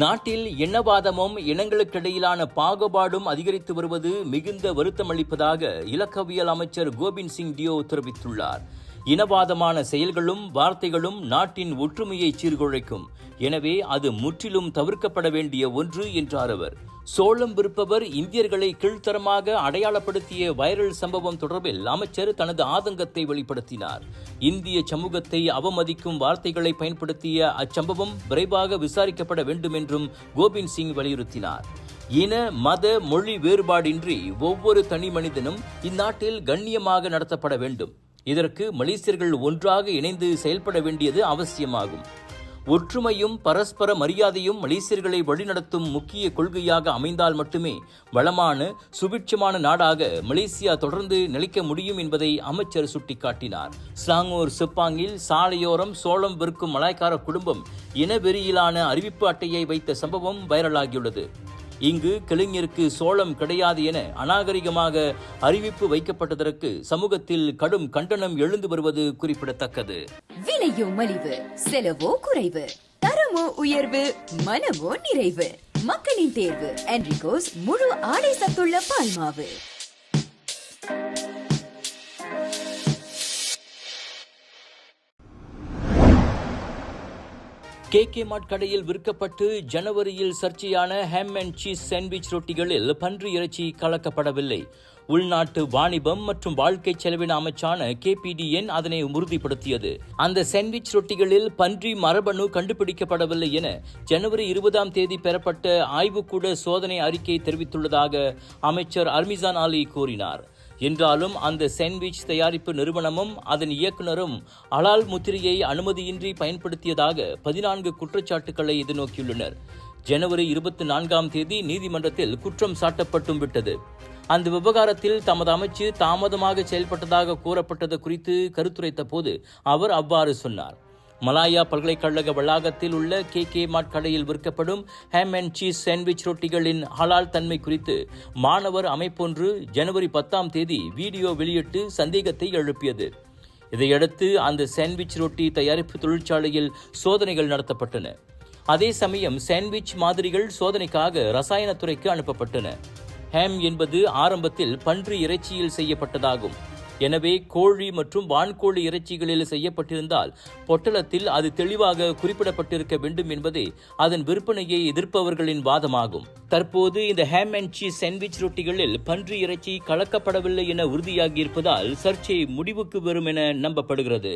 நாட்டில் இனவாதமும் இனங்களுக்கிடையிலான பாகுபாடும் அதிகரித்து வருவது மிகுந்த வருத்தமளிப்பதாக இலக்கவியல் அமைச்சர் கோபிந்த் சிங் டியோ தெரிவித்துள்ளார். இனவாதமான செயல்களும் வார்த்தைகளும் நாட்டின் ஒற்றுமையை சீர்குலைக்கும். எனவே அது முற்றிலும் தவிர்க்கப்பட வேண்டிய ஒன்று என்றார் அவர். சோளம் விற்பவர் இந்தியர்களை கீழ்த்தரமாக அடையாளப்படுத்திய வைரல் சம்பவம் தொடர்பில் அமைச்சர் தனது ஆதங்கத்தை வெளிப்படுத்தினார். இந்திய சமூகத்தை அவமதிக்கும் வார்த்தைகளை பயன்படுத்திய அச்சம்பவம் விரைவாக விசாரிக்கப்பட வேண்டும் என்றும் கோபிந்த் சிங் வலியுறுத்தினார். இன மத மொழி வேறுபாடின்றி ஒவ்வொரு தனி மனிதனும் இந்நாட்டில் கண்ணியமாக நடத்தப்பட வேண்டும். இதற்கு மலேசியர்கள் ஒன்றாக இணைந்து செயல்பட வேண்டியது அவசியமாகும். ஒற்றுமையும் பரஸ்பர மரியாதையும் மலேசியர்களை வழிநடத்தும் முக்கிய கொள்கையாக அமைந்தால் மட்டுமே வளமான சுபிட்சமான நாடாக மலேசியா தொடர்ந்து நிலைக்க முடியும் என்பதை அமைச்சர் சுட்டிக்காட்டினார். ஸ்லாங்கூர் சிப்பாங்கில் சாலையோரம் சோளம் விற்கும் மலாய்க்கார குடும்பம் இனவெறியிலான அறிவிப்பு அட்டையை வைத்த சம்பவம் வைரலாகியுள்ளது. இங்கு கிளைஞருக்கு சோளம் கிடையாது என அநாகரிகமாக அறிவிப்பு வைக்கப்பட்டதற்கு சமூகத்தில் கடும் கண்டனம் எழுந்து வருவது குறிப்பிடத்தக்கது. விலையோ மலிவு செலவோ குறைவு தரமோ உயர்வு மனமோ நிறைவு. மக்களின் தேர்வு என்ரிகோஸ் முழு ஆடை சத்துள்ள பால்மாவு. கே கே மாட் கடையில் விற்கப்பட்டு ஜனவரியில் சர்ச்சையான ஹேம் அண்ட் சீஸ் சாண்ட்விச் ரொட்டிகளில் பன்றி இறைச்சி கலக்கப்படவில்லை. உள்நாட்டு வாணிபம் மற்றும் வாழ்க்கை செலவின அமைச்சான கேபிடிஎன் அதனை உறுதிப்படுத்தியது. அந்த சாண்ட்விச் ரொட்டிகளில் பன்றி மரபணு கண்டுபிடிக்கப்படவில்லை என ஜனவரி இருபதாம் தேதி பெறப்பட்ட ஆய்வுக்கூட சோதனை அறிக்கை தெரிவித்துள்ளதாக அமைச்சர் அர்மிசான் அலி கூறினார். என்றாலும் அந்த சாண்ட்விச் தயாரிப்பு நிறுவனமும் அதன் இயக்குனரும் அலால் முத்திரையை அனுமதியின்றி பயன்படுத்தியதாக பதினான்கு குற்றச்சாட்டுக்களை எதிர்நோக்கியுள்ளனர். ஜனவரி இருபத்தி நான்காம் தேதி நீதிமன்றத்தில் குற்றம் சாட்டப்பட்டும் விட்டது. அந்த விவகாரத்தில் தமது அமைச்சு தாமதமாக செயல்பட்டதாக கூறப்பட்டது குறித்து கருத்துரைத்த போது அவர் அவ்வாறு சொன்னார். மலாயா பல்கலைக்கழக வளாகத்தில் உள்ள கே கே மார்ட் கடையில் விற்கப்படும் ஹேம் அண்ட் சீஸ் சாண்ட்விச் ரொட்டிகளின் ஹலால் தன்மை குறித்து மாணவர் அமைப்பொன்று ஜனவரி பத்தாம் தேதி வீடியோ வெளியிட்டு சந்தேகத்தை எழுப்பியது. இதையடுத்து அந்த சாண்ட்விச் ரொட்டி தயாரிப்பு தொழிற்சாலையில் சோதனைகள் நடத்தப்பட்டன. அதே சமயம் சாண்ட்விச் மாதிரிகள் சோதனைக்காக ரசாயனத்துறைக்கு அனுப்பப்பட்டன. ஹேம் என்பது ஆரம்பத்தில் பன்றி இறைச்சியில் செய்யப்பட்டதாகும். எனவே கோழி மற்றும் வான்கோழி இறைச்சிகளில் செய்யப்பட்டிருந்தால் பொட்டலத்தில் அது தெளிவாக குறிப்பிடப்பட்டிருக்க வேண்டும் என்பதே அதன் விற்பனையை எதிர்ப்பவர்களின் வாதமாகும். தற்போது இந்த ஹேம் அண்ட் சீஸ் சாண்ட்விச் ரொட்டிகளில் பன்றி இறைச்சி கலக்கப்படவில்லை என உறுதியாகியிருப்பதால் சர்ச்சை முடிவுக்கு வரும் என நம்பப்படுகிறது.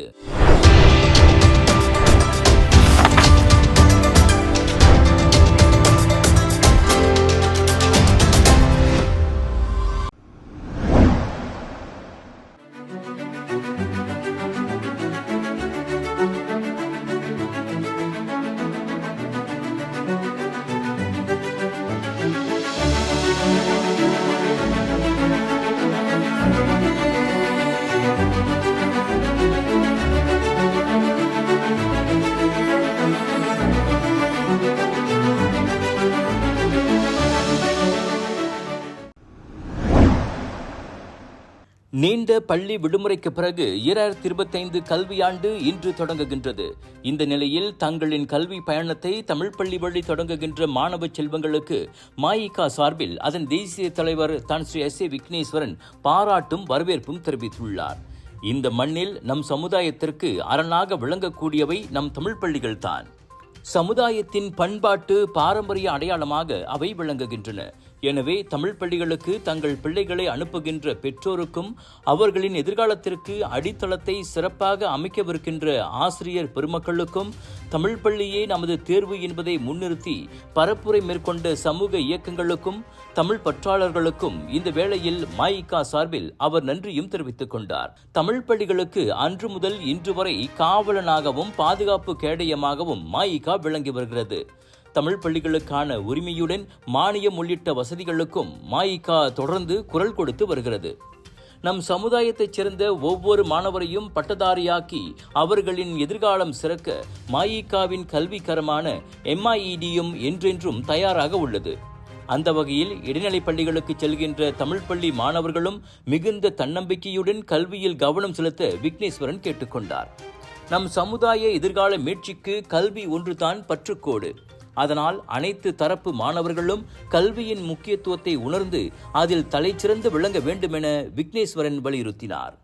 நீண்ட பள்ளி விடுமுறைக்கு பிறகு இரண்டாயிரத்தி இருபத்தைந்து கல்வியாண்டு இன்று தொடங்குகின்றது. இந்த நிலையில் தங்களின் கல்வி பயணத்தை தமிழ் பள்ளி வழி தொடங்குகின்ற மாணவ செல்வங்களுக்கு மாயிகா சார்பில் அதன் தேசிய தலைவர் தான் ஸ்ரீ எஸ் ஏ விக்னேஸ்வரன் பாராட்டும் வரவேற்பும் தெரிவித்துள்ளார். இந்த மண்ணில் நம் சமுதாயத்திற்கு அரணாக விளங்கக்கூடியவை நம் தமிழ் பள்ளிகள்தான். சமுதாயத்தின் பண்பாட்டு பாரம்பரிய அடையாளமாக அவை விளங்குகின்றன. எனவே தமிழ் பள்ளிகளுக்கு தங்கள் பிள்ளைகளை அனுப்புகின்ற பெற்றோருக்கும் அவர்களின் எதிர்காலத்திற்கு அடித்தளத்தை சிறப்பாக அமைக்கவிருக்கின்ற ஆசிரியர் பெருமக்களுக்கும் தமிழ் பள்ளியே நமது தேர்வு என்பதை முன்னிறுத்தி பரப்புரை மேற்கொண்ட சமூக இயக்கங்களுக்கும் தமிழ் பற்றாளர்களுக்கும் இந்த வேளையில் மாயிகா சார்பில் அவர் நன்றியும் தெரிவித்துக் கொண்டார். தமிழ் பள்ளிகளுக்கு அன்று முதல் இன்று வரை காவலனாகவும் பாதுகாப்பு கேடயமாகவும் மாயிகா விளங்கி வருகிறது. தமிழ் பள்ளிகளுக்கான உரிமையுடன் மானியம் உள்ளிட்ட வசதிகளுக்கும் மாயிகா தொடர்ந்து குரல் கொடுத்து வருகிறது. நம் சமுதாயத்தைச் சேர்ந்த ஒவ்வொரு மாணவரையும் பட்டதாரியாக்கி அவர்களின் எதிர்காலம் சிறக்க மாயிகாவின் கல்விக்கரமான எம்ஐஇடியும் என்றென்றும் தயாராக உள்ளது. அந்த வகையில் இடைநிலைப் பள்ளிகளுக்கு செல்கின்ற தமிழ் பள்ளி மாணவர்களும் மிகுந்த தன்னம்பிக்கையுடன் கல்வியில் கவனம் செலுத்த விக்னேஸ்வரன் கேட்டுக்கொண்டார் நம் சமுதாய எதிர்கால மீட்சிக்கு கல்வி ஒன்றுதான் பற்றுக்கோடு. அதனால் அனைத்து தரப்பு மாணவர்களும் கல்வியின் முக்கியத்துவத்தை உணர்ந்து அதில் தலைச்சிறந்து விளங்க வேண்டும் என விக்னேஸ்வரன் வலியுறுத்தினார்.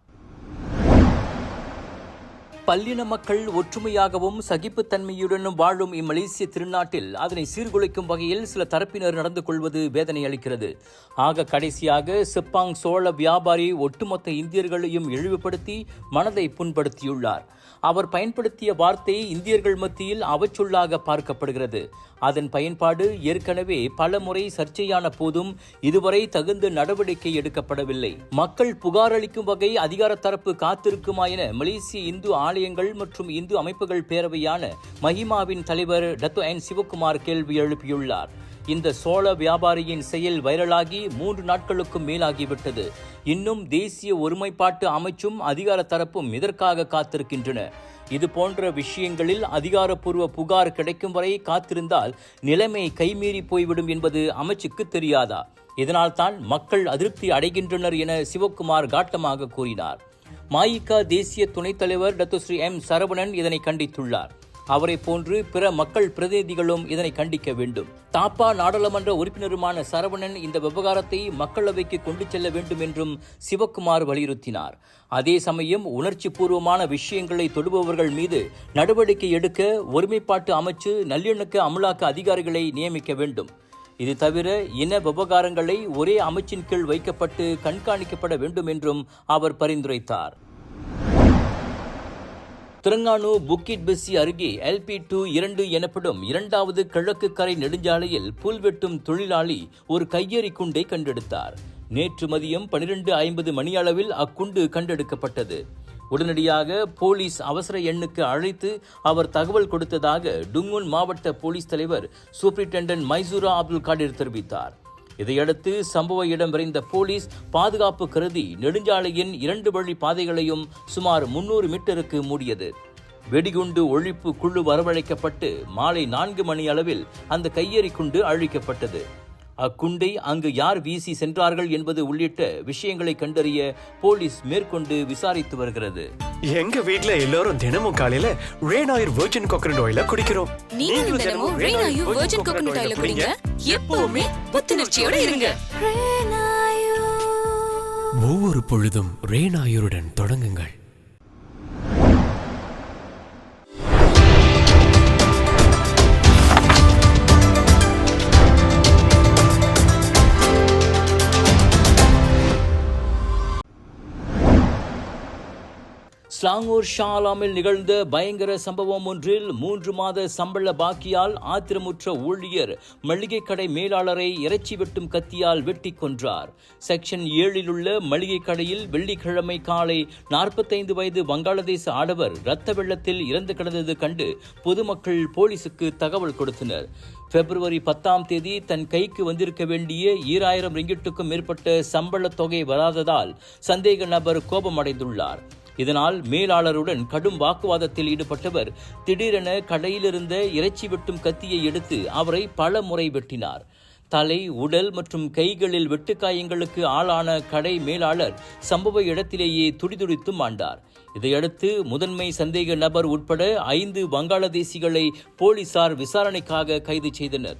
பல்லின மக்கள் ஒற்றுமையாகவும் சகிப்புத்தன்மையுடனும் வாழும் இம்மலேசிய திருநாட்டில் அதனை சீர்குலைக்கும் வகையில் சில தரப்பினர் நடந்து கொள்வது வேதனை அளிக்கிறது. ஆக கடைசியாக செப்பாங் சோழ வியாபாரி ஒட்டுமொத்த இந்தியர்களையும் இழிவுபடுத்தி மனதை புண்படுத்தியுள்ளார். அவர் பயன்படுத்திய வார்த்தை இந்தியர்கள் மத்தியில் அவச்சொல்லாக பார்க்கப்படுகிறது. அதன் பயன்பாடு ஏற்கனவே பல முறை சர்ச்சையான போதும் இதுவரை தகுந்த நடவடிக்கை எடுக்கப்படவில்லை. மக்கள் புகார் அளிக்கும் வகை அதிகார தரப்பு காத்திருக்குமா என மலேசிய இந்து ஆலயங்கள் மற்றும் இந்து அமைப்புகள் பேரவையான மஹிமாவின் தலைவர் டத்து என் சிவகுமார் கேள்வி எழுப்பியுள்ளார். இந்த சோழ வியாபாரியின் செயல் வைரலாகி மூன்று நாட்களுக்கும் மேலாகிவிட்டது. இன்னும் தேசிய ஒருமைப்பாட்டு அமைச்சும் அதிகார தரப்பும் இதற்காக காத்திருக்கின்றன? இது போன்ற விஷயங்களில் அதிகாரப்பூர்வ புகார் கிடைக்கும் வரை காத்திருந்தால் நிலைமை கைமீறி போய்விடும் என்பது அமைச்சுக்கு தெரியாதா? இதனால்தான் மக்கள் அதிருப்தி அடைகின்றனர் என சிவக்குமார் காட்டமாக கூறினார். மாயிகா தேசிய துணைத் தலைவர் டத்து ஸ்ரீ எம் சரவணன் இதனை கண்டித்துள்ளார். அவரை போன்று பிற மக்கள் பிரதிநிதிகளும் இதனை கண்டிக்க வேண்டும். தாப்பா நாடாளுமன்ற உறுப்பினருமான சரவணன் இந்த விவகாரத்தை மக்களவைக்கு கொண்டு செல்ல வேண்டும் என்றும் சிவக்குமார் வலியுறுத்தினார். அதே சமயம் உணர்ச்சி பூர்வமான விஷயங்களை தொடுபவர்கள் மீது நடவடிக்கை எடுக்க ஒருமைப்பாட்டு அமைச்சு நல்லிணக்க அமலாக்க அதிகாரிகளை நியமிக்க வேண்டும். இது தவிர இன விவகாரங்களை ஒரே அமைச்சின் கீழ் வைக்கப்பட்டு கண்காணிக்கப்பட வேண்டும் என்றும் அவர் பரிந்துரைத்தார். திருங்கானு புக்கிட் பெஸ்ஸி அருகே எல்பி டூ இரண்டு எனப்படும் இரண்டாவது கிழக்கு கரை நெடுஞ்சாலையில் புல் வெட்டும் தொழிலாளி ஒரு கையெறி குண்டை கண்டெடுத்தார். நேற்று மதியம் பனிரெண்டு ஐம்பது மணியளவில் அக்குண்டு கண்டெடுக்கப்பட்டது. உடனடியாக போலீஸ் அவசர எண்ணுக்கு அழைத்து அவர் தகவல் கொடுத்ததாக டுங்குன் மாவட்ட போலீஸ் தலைவர் சூப்பரிண்டென்டன்ட் மைசூரா அப்துல் காடிர் தெரிவித்தார். இதையடுத்து சம்பவ இடம் விரைந்த போலீஸ் பாதுகாப்பு கருதி நெடுஞ்சாலையின் இரண்டு வழி பாதைகளையும் சுமார் முன்னூறு மீட்டருக்கு மூடியது. வெடிகுண்டு ஒழிப்பு குழு வரவழைக்கப்பட்டு மாலை நான்கு மணி அளவில் அந்த கையெறி குண்டு அழிக்கப்பட்டது. அக்குண்டை அங்கு யார் வீசி சென்றார்கள் என்பது உள்ளிட்ட விஷயங்களை கண்டறிய போலீஸ் மேற்கொண்டு விசாரித்து வருகிறது. எங்க வீட்ல எல்லாரும் தினமும் காலையில ரேன் ஆயில் வெர்ஜின் கோகனட் ஆயில குடிக்கிறோம். நீங்களும் தினமும் ரெய்னாயு வெர்ஜின் கோகனட் ஆயில குடிங்க. எப்பவுமே புத்துணர்ச்சியோட இருங்க. ஒவ்வொரு பொழுதும் ரேனாயுருடன் தொடங்குங்கள். ஸ்லாங்கூர் ஷாலாமில் நிகழ்ந்த பயங்கர சம்பவம் ஒன்றில் மூன்று மாத சம்பள பாக்கியால் ஆத்திரமுற்ற ஊழியர் மளிகை கடை மேலாளரை இறைச்சி வெட்டும் கத்தியால் வெட்டி கொன்றார். செக்ஷன் ஏழில் உள்ள மளிகை கடையில் வெள்ளிக்கிழமை காலை நாற்பத்தைந்து வயது வங்காளதேச ஆடவர் இரத்த வெள்ளத்தில் இறந்து கிடந்தது கண்டு பொதுமக்கள் போலீசுக்கு தகவல் கொடுத்தனர். பிப்ரவரி பத்தாம் தேதி தன் கைக்கு வந்திருக்க வேண்டிய ஈராயிரம் ரிங்கிட்டுக்கும் மேற்பட்ட சம்பளத் தொகை வராததால் சந்தேக நபர் கோபமடைந்துள்ளார். இதனால் மேலாளருடன் கடும் வாக்குவாதத்தில் ஈடுபட்டவர் திடீரென கடையிலிருந்த இறைச்சி வெட்டும் கத்தியை எடுத்து அவரை பல முறை வெட்டினார். தலை உடல் மற்றும் கைகளில் வெட்டுக்காயங்களுக்கு ஆளான கடை மேலாளர் சம்பவ இடத்திலேயே துடிதுடித்து மாண்டார். இதையடுத்து முதன்மை சந்தேக நபர் உட்பட ஐந்து வங்காளதேசிகளை போலீசார் விசாரணைக்காக கைது செய்தனர்.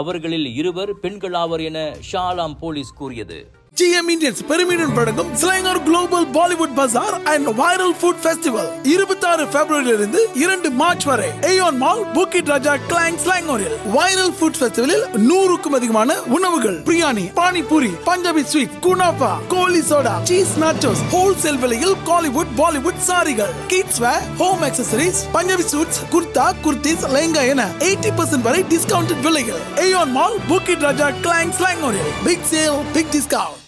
அவர்களில் இருவர் பெண்களாவர் என ஷாலாம் போலீஸ் கூறியது. ஜிஎம் இண்டியன்ஸ் பெருமிடன் வழங்கும் Selangor global Bollywood bazaar and viral food festival இருபத்தாறு பிப்ரவரியிலிருந்து இரண்டு மார்ச் வரை AEON mall Bukit Raja Klang ஸ்லாங்கோரில் viral food ஃபெஸ்டிவலில் நூறுக்கும் அதிகமான உணவுகள். Biryani panipuri Punjabi sweet kunafa goli soda cheese nachos wholesale விலையில் Kollywood Bollywood சாரிகள். Kids wear home accessories Punjabi suits kurta kurtis lehenga என எயிட்டி பர்சன்ட் வரை டிஸ்கவுண்ட் விலைகள் Aeon mall Bukit Raja Klang ஸ்லாங்கோரில் big sale big discount